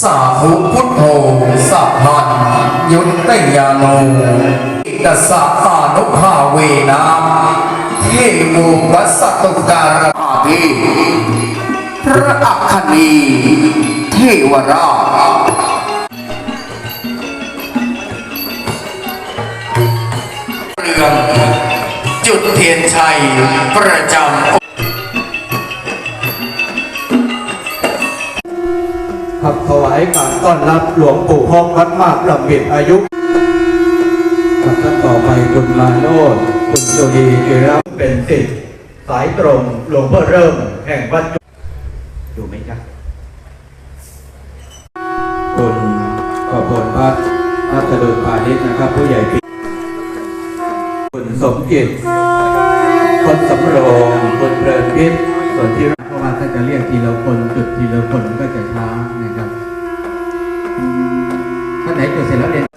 สาธุพุทโธสัพพันยุตติยาโนอิตสะอานุภาเวนะเทโมกัสตุการอาทิพระอัคคณีเทวราชเรืองจุดเทียนชัยประจำ ขับถวายการต้อนรับหลวงปู่ห้องวัดมากลำเบียดอายุครับท่านต่อไปคุณมาโนดคุณโจดีจิรับเป็นสิทธิ์สายตรงหลวงพ่อเริ่มแห่งวัดจุอยู่ไหมจ๊ะคุณขอบคุณพัฒน์พัฒดุลพาณิชย์นะครับ ผู้ใหญ่ปีคุณสมจิตคนสำโรงคุณเพลินพิษส่วนที่ จะเรียกทีละคนจุดทีละคนก็จะช้านะครับท่านไหนจุดเสร็จแล้วเรียน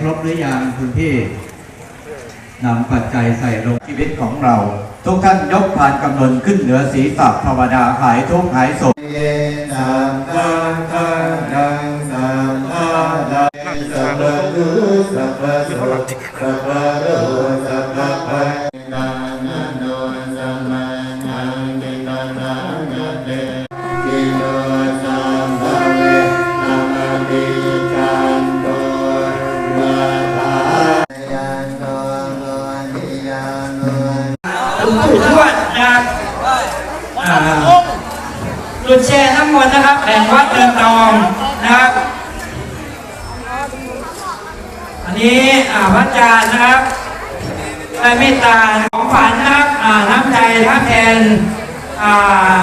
ครบหรือยังคุณพี่นำปัจจัยใส่ลงชีวิตของเรา ทุกท่านยกผ่านกำนนขึ้นเหนือศีรษะภาวดาหายทุกข์หายโศกเยสัมปันธานังสัมมาลัยสัพพะทุสัพพะโสสัพพะโรสัพพะ ทวดนะครับจุดแชร์ทั้งหมดนะครับแห่งวัดเดินตองนะครับ อันนี้พระอาจารย์นะครับได้เมตตาของฝันนะครับน้ำใจพระแทนอ่า